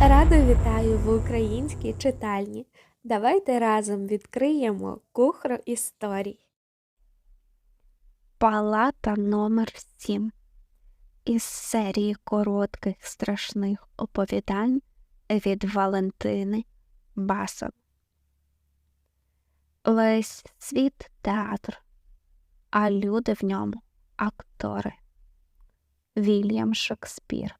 Радо вітаю в українській читальні. Давайте разом відкриємо кухру історій. Палата номер 7 із серії коротких страшних оповідань від Валентини Басов. Весь світ театр, а люди в ньому актори. Вільям Шекспір.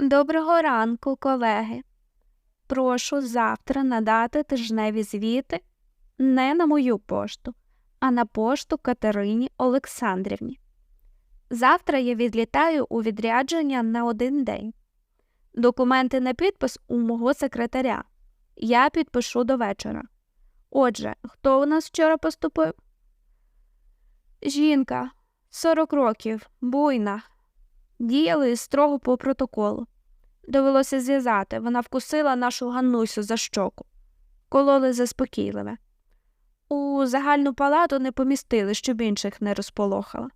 Доброго ранку, колеги. Прошу завтра надати тижневі звіти не на мою пошту, а на пошту Катерині Олександрівні. Завтра я відлітаю у відрядження на один день. Документи на підпис у мого секретаря. Я підпишу до вечора. Отже, хто у нас вчора поступив? Жінка, 40 років, буйна. Діяли строго по протоколу. Довелося зв'язати, вона вкусила нашу Ганнусю за щоку. Кололи заспокійливе. У загальну палату не помістили, щоб інших не розполохала.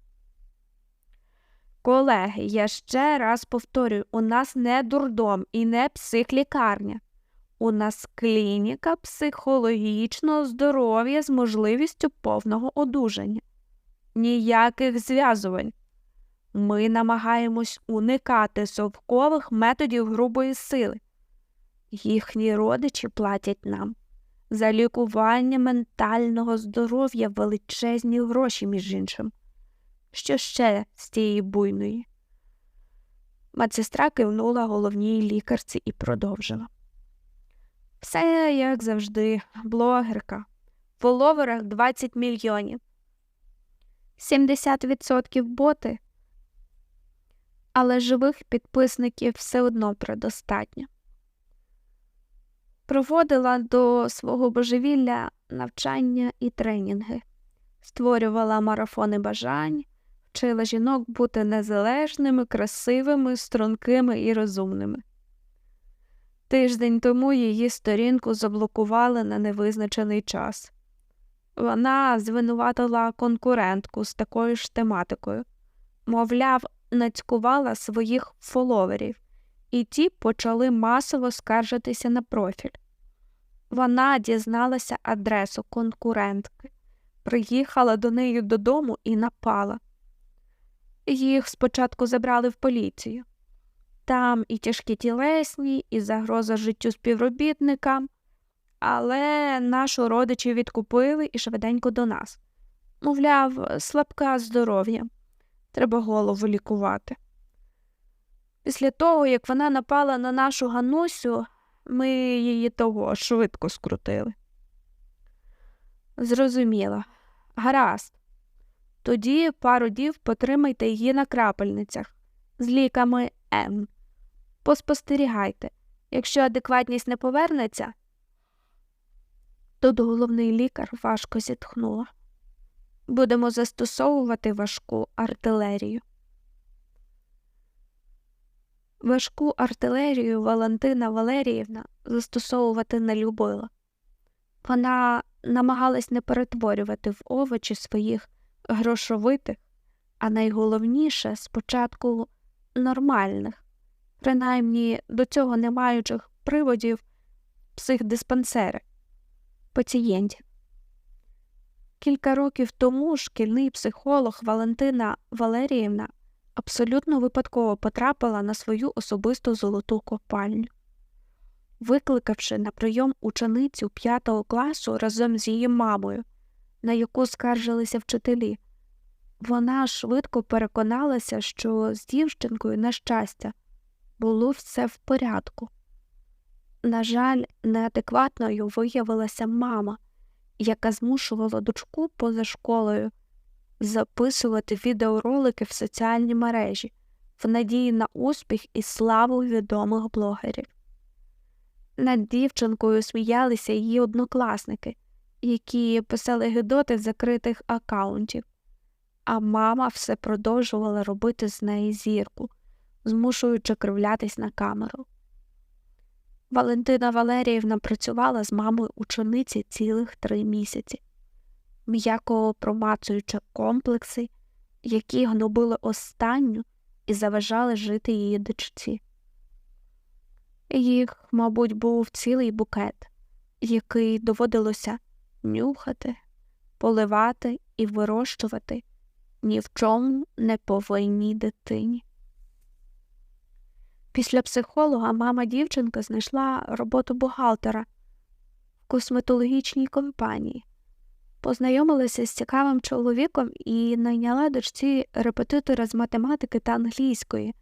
Колеги, я ще раз повторюю, у нас не дурдом і не психлікарня. У нас клініка психологічного здоров'я з можливістю повного одужання. Ніяких зв'язувань. Ми намагаємось уникати совкових методів грубої сили. Їхні родичі платять нам за лікування ментального здоров'я величезні гроші, між іншим. Що ще з тієї буйної? Медсестра кивнула головній лікарці і продовжила. Все, як завжди, блогерка. В фоловерах 20 мільйонів. 70% боти але живих підписників все одно предостатньо. Проводила до свого божевілля навчання і тренінги, створювала марафони бажань, вчила жінок бути незалежними, красивими, стрункими і розумними. Тиждень тому її сторінку заблокували на невизначений час. Вона звинуватила конкурентку з такою ж тематикою, мовляв, нацькувала своїх фоловерів, і ті почали масово скаржитися на профіль. Вона дізналася адресу конкурентки, приїхала до неї додому і напала. Їх спочатку забрали в поліцію. Там і тяжкі тілесні, і загроза життю співробітникам, але нашу родичі відкупили і швиденько до нас. Мовляв, слабка здоров'я треба голову лікувати. Після того, як вона напала на нашу Ганусю, ми її того швидко скрутили. Зрозуміла. Гаразд. Тоді пару дів потримайте її на крапельницях з ліками М. Поспостерігайте. Якщо адекватність не повернеться, тут головний лікар важко зітхнула будемо застосовувати важку артилерію. Важку артилерію Валентина Валеріївна застосовувати не любила. Вона намагалась не перетворювати в овочі своїх грошовитих, а найголовніше спочатку нормальних, принаймні до цього не маючих приводів психдиспансери, пацієнтів. Кілька років тому шкільний психолог Валентина Валеріївна абсолютно випадково потрапила на свою особисту золоту копальню. Викликавши на прийом ученицю п'ятого класу разом з її мамою, на яку скаржилися вчителі, вона швидко переконалася, що з дівчинкою, на щастя, було все в порядку. На жаль, неадекватною виявилася мама яка змушувала дочку поза школою записувати відеоролики в соціальні мережі в надії на успіх і славу відомих блогерів. Над дівчинкою сміялися її однокласники, які писали гидоти з закритих акаунтів, а мама все продовжувала робити з неї зірку, змушуючи кривлятись на камеру. Валентина Валеріївна працювала з мамою учениці цілих три місяці, м'яко промацуючи комплекси, які гнобили останню і заважали жити її дочці. Їх, мабуть, був цілий букет, який доводилося нюхати, поливати і вирощувати ні в чому не повинній дитині. Після психолога мама дівчинки знайшла роботу бухгалтера в косметологічній компанії, познайомилася з цікавим чоловіком і найняла дочці репетитора з математики та англійської,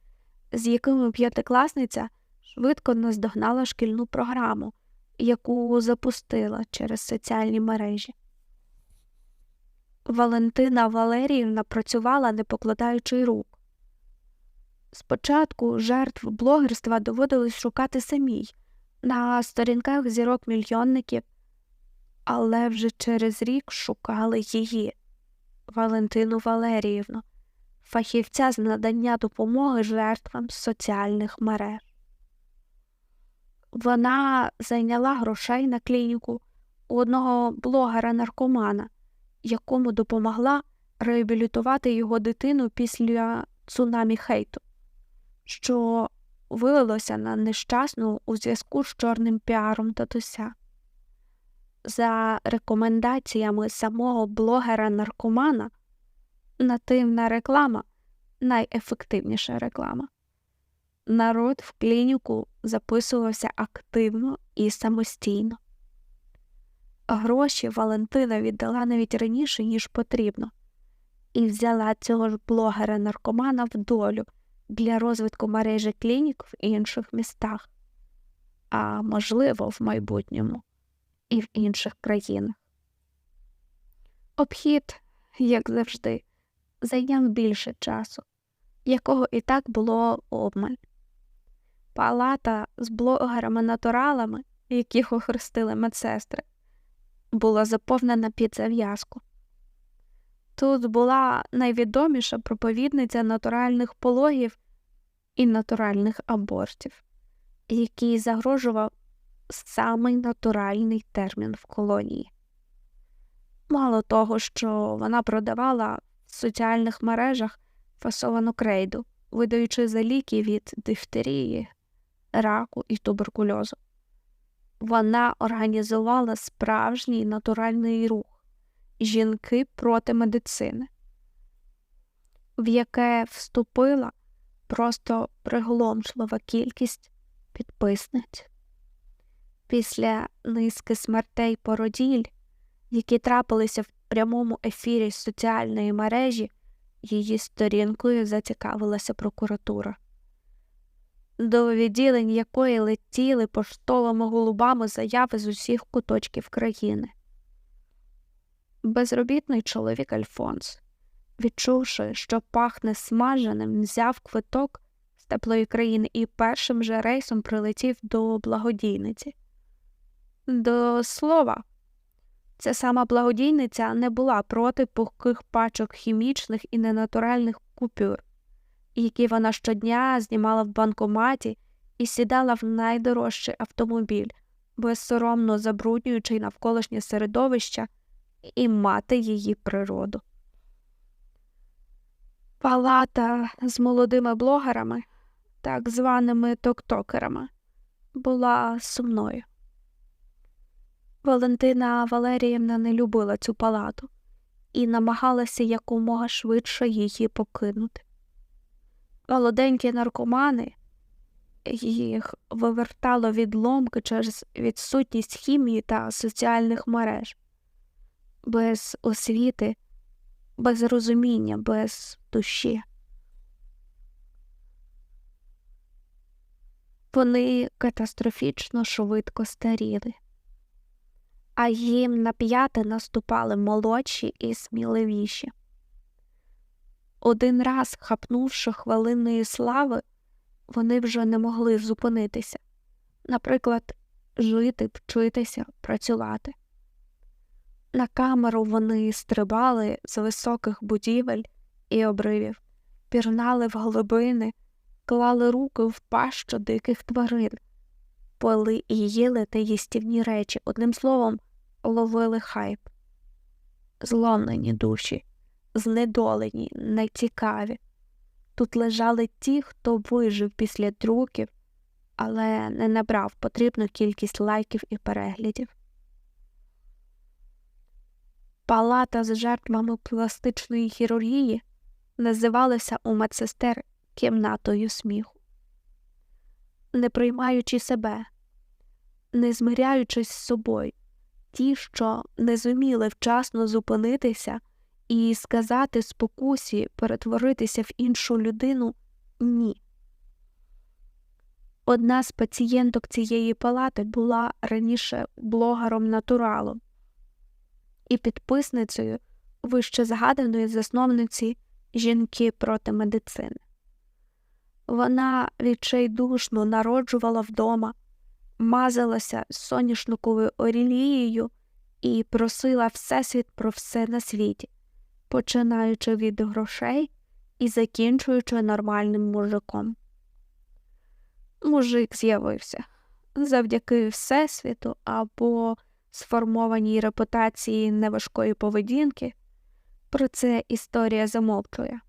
з якими п'ятикласниця швидко наздогнала шкільну програму, яку запустила через соціальні мережі. Валентина Валеріївна працювала, не покладаючи рук. Спочатку жертв блогерства доводилось шукати самій на сторінках зірок мільйонників, але вже через рік шукали її, Валентину Валеріївну, фахівця з надання допомоги жертвам соціальних мереж. Вона зайняла грошей на клініку у одного блогера-наркомана, якому допомогла реабілітувати його дитину після цунамі хейту що вилилося на нещасну у зв'язку з чорним піаром татуся. За рекомендаціями самого блогера-наркомана, нативна реклама найефективніша реклама. Народ в клініку записувався активно і самостійно. Гроші Валентина віддала навіть раніше, ніж потрібно, і взяла цього ж блогера-наркомана в долю для розвитку мережі клінік в інших містах, а можливо, в майбутньому і в інших країнах. Обхід, як завжди, зайняв більше часу, якого і так було обмаль. Палата з блогерами-натуралами, яких охрестили медсестри, була заповнена під зав'язку. Тут була найвідоміша проповідниця натуральних пологів і натуральних абортів, який загрожував самий натуральний термін в колонії. Мало того, що вона продавала в соціальних мережах фасовану крейду, видаючи за ліки від дифтерії, раку і туберкульозу. Вона організувала справжній натуральний рух жінки проти медицини, в яке вступила просто приголомшлива кількість підписниць. Після низки смертей породіль, які трапилися в прямому ефірі соціальної мережі, її сторінкою зацікавилася прокуратура, до відділень якої летіли поштовими голубами заяви з усіх куточків країни. Безробітний чоловік Альфонс, відчувши, що пахне смаженим, взяв квиток з теплої країни і першим же рейсом прилетів до благодійниці. До слова, ця сама благодійниця не була проти пухких пачок хімічних і ненатуральних купюр, які вона щодня знімала в банкоматі і сідала в найдорожчий автомобіль, безсоромно забруднюючи навколишнє середовище і мати її природу. Палата з молодими блогерами, так званими токтокерами, була сумною. Валентина Валеріївна не любила цю палату і намагалася якомога швидше її покинути. Молоденькі наркомани їх вивертало відломки через відсутність хімії та соціальних мереж без освіти, без розуміння, без душі. Вони катастрофічно швидко старіли, а їм на п'яти наступали молодші і сміливіші. Один раз, хапнувши хвилинної слави, вони вже не могли зупинитися, наприклад, жити, вчитися, працювати. На камеру вони стрибали з високих будівель і обривів, пірнали в глибини, клали руки в пащу диких тварин, пили і їли неїстівні речі, одним словом, ловили хайп. Зломлені душі, знедолені, нецікаві. Тут лежали ті, хто вижив після трюків, але не набрав потрібну кількість лайків і переглядів. Палата з жертвами пластичної хірургії називалася у медсестер кімнатою сміху. Не приймаючи себе, не змиряючись з собою, ті, що не зуміли вчасно зупинитися і сказати спокусі перетворитися в іншу людину ні. Одна з пацієнток цієї палати була раніше блогером натуралом і підписницею вище згаданої засновниці жінки проти медицини. Вона відчайдушно народжувала вдома, мазалася соняшниковою орілією і просила Всесвіт про все на світі, починаючи від грошей і закінчуючи нормальним мужиком. Мужик з'явився завдяки Всесвіту або сформованій репутації неважкої поведінки. Про це історія замовчує.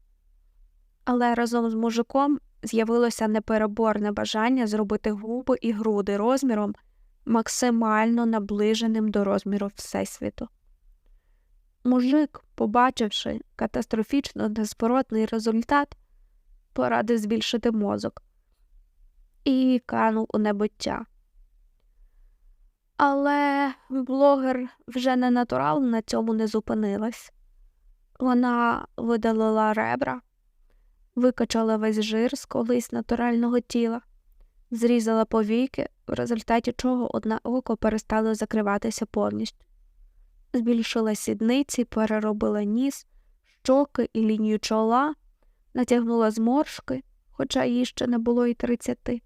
Але разом з мужиком з'явилося непереборне бажання зробити губи і груди розміром максимально наближеним до розміру Всесвіту. Мужик, побачивши катастрофічно незворотний результат, порадив збільшити мозок і канув у небуття. Але блогер вже не натурал на цьому не зупинилась. Вона видалила ребра, викачала весь жир з колись натурального тіла, зрізала повіки, в результаті чого одне око перестало закриватися повністю. Збільшила сідниці, переробила ніс, щоки і лінію чола, натягнула зморшки, хоча їй ще не було й тридцяти,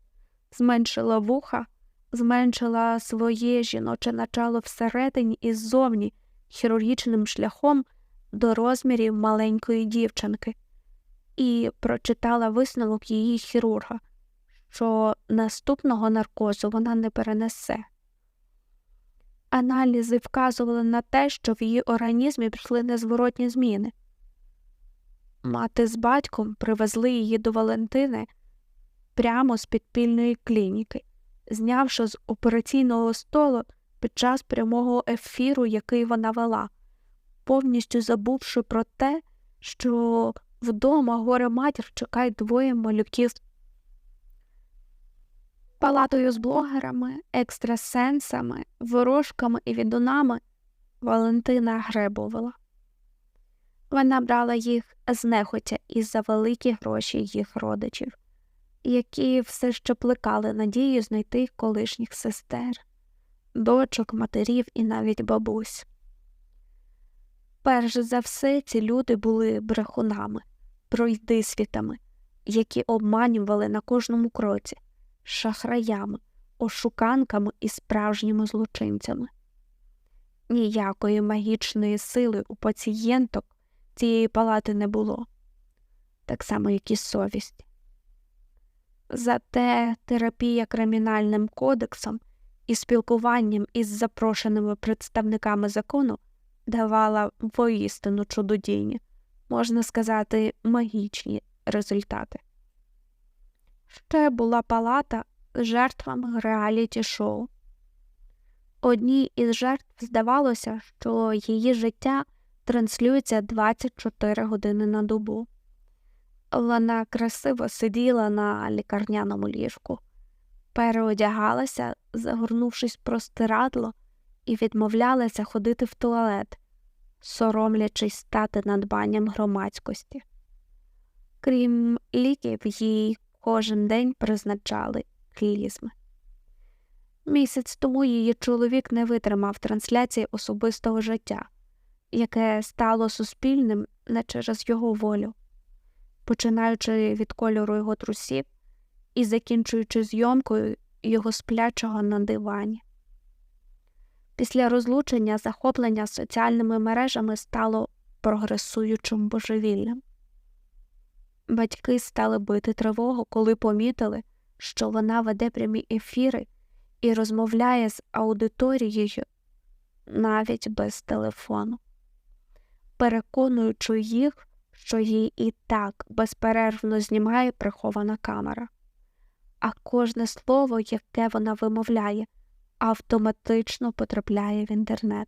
зменшила вуха, зменшила своє жіноче начало всередині і ззовні хірургічним шляхом до розмірів маленької дівчинки і прочитала висновок її хірурга, що наступного наркозу вона не перенесе. Аналізи вказували на те, що в її організмі пішли незворотні зміни. Мати з батьком привезли її до Валентини прямо з підпільної клініки, знявши з операційного столу під час прямого ефіру, який вона вела, повністю забувши про те, що вдома горе матір чекають двоє малюків. Палатою з блогерами, екстрасенсами, ворожками і відунами Валентина гребувала. Вона брала їх знехотя із за великі гроші їх родичів які все ще плекали надію знайти колишніх сестер, дочок, матерів і навіть бабусь. Перш за все, ці люди були брехунами, пройдисвітами, які обманювали на кожному кроці, шахраями, ошуканками і справжніми злочинцями. Ніякої магічної сили у пацієнток цієї палати не було, так само, як і совість. Зате терапія кримінальним кодексом і спілкуванням із запрошеними представниками закону давала воістину чудодійні, можна сказати, магічні результати. Ще була палата з жертвами реаліті шоу. Одній із жертв здавалося, що її життя транслюється 24 години на добу. Вона красиво сиділа на лікарняному ліжку, переодягалася, загорнувшись простирадло, і відмовлялася ходити в туалет, соромлячись стати надбанням громадськості. Крім ліків, їй кожен день призначали клізми. Місяць тому її чоловік не витримав трансляції особистого життя, яке стало суспільним не через його волю починаючи від кольору його трусів і закінчуючи зйомкою його сплячого на дивані. Після розлучення захоплення соціальними мережами стало прогресуючим божевіллям. Батьки стали бити тривогу, коли помітили, що вона веде прямі ефіри і розмовляє з аудиторією навіть без телефону, переконуючи їх, що її і так безперервно знімає прихована камера. а кожне слово, яке вона вимовляє, автоматично потрапляє в інтернет.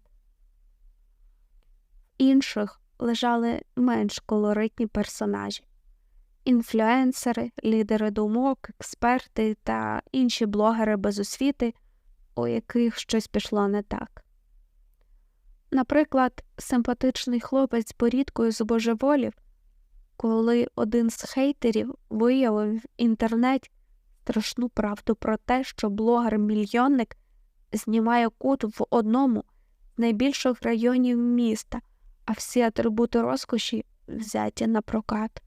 Інших лежали менш колоритні персонажі інфлюенсери, лідери думок, експерти та інші блогери без освіти, у яких щось пішло не так. Наприклад, симпатичний хлопець з борідкою збожеволів, коли один з хейтерів виявив в інтернеті страшну правду про те, що блогер-мільйонник знімає кут в одному з найбільших районів міста, а всі атрибути розкоші взяті на прокат.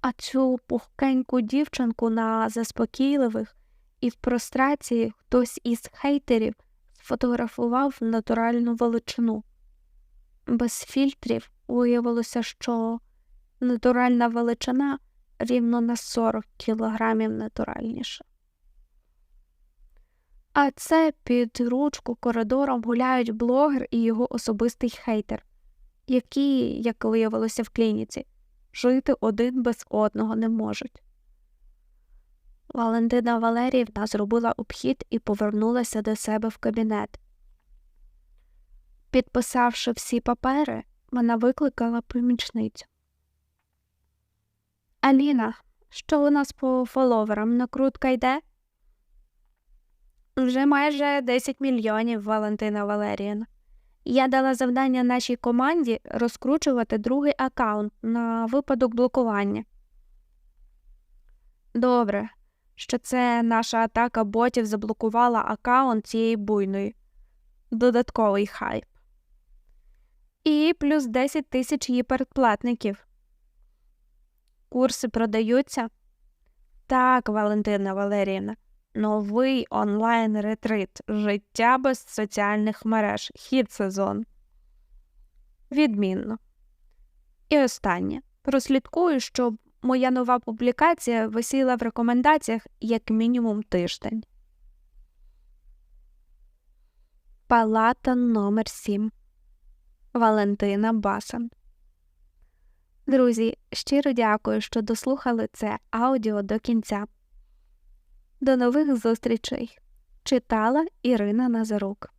А цю пухкеньку дівчинку на заспокійливих і в прострації хтось із хейтерів сфотографував натуральну величину. Без фільтрів виявилося, що натуральна величина рівно на 40 кілограмів натуральніша. А це під ручку коридором гуляють блогер і його особистий хейтер, які, як виявилося в клініці, жити один без одного не можуть. Валентина Валеріївна зробила обхід і повернулася до себе в кабінет. Підписавши всі папери, вона викликала помічницю. Аліна, що у нас по фоловерам накрутка йде? Вже майже 10 мільйонів Валентина Валеріївна. Я дала завдання нашій команді розкручувати другий аккаунт на випадок блокування. Добре, що це наша атака ботів заблокувала аккаунт цієї буйної. Додатковий хайп. І плюс 10 тисяч її передплатників. Курси продаються? Так, Валентина Валеріївна. Новий онлайн ретрит. Життя без соціальних мереж. Хід сезон. Відмінно. І останнє. Прослідкую, щоб моя нова публікація висіла в рекомендаціях як мінімум тиждень. Палата номер 7 Валентина Басан. Друзі, щиро дякую, що дослухали це аудіо до кінця. До нових зустрічей. Читала Ірина Назарук.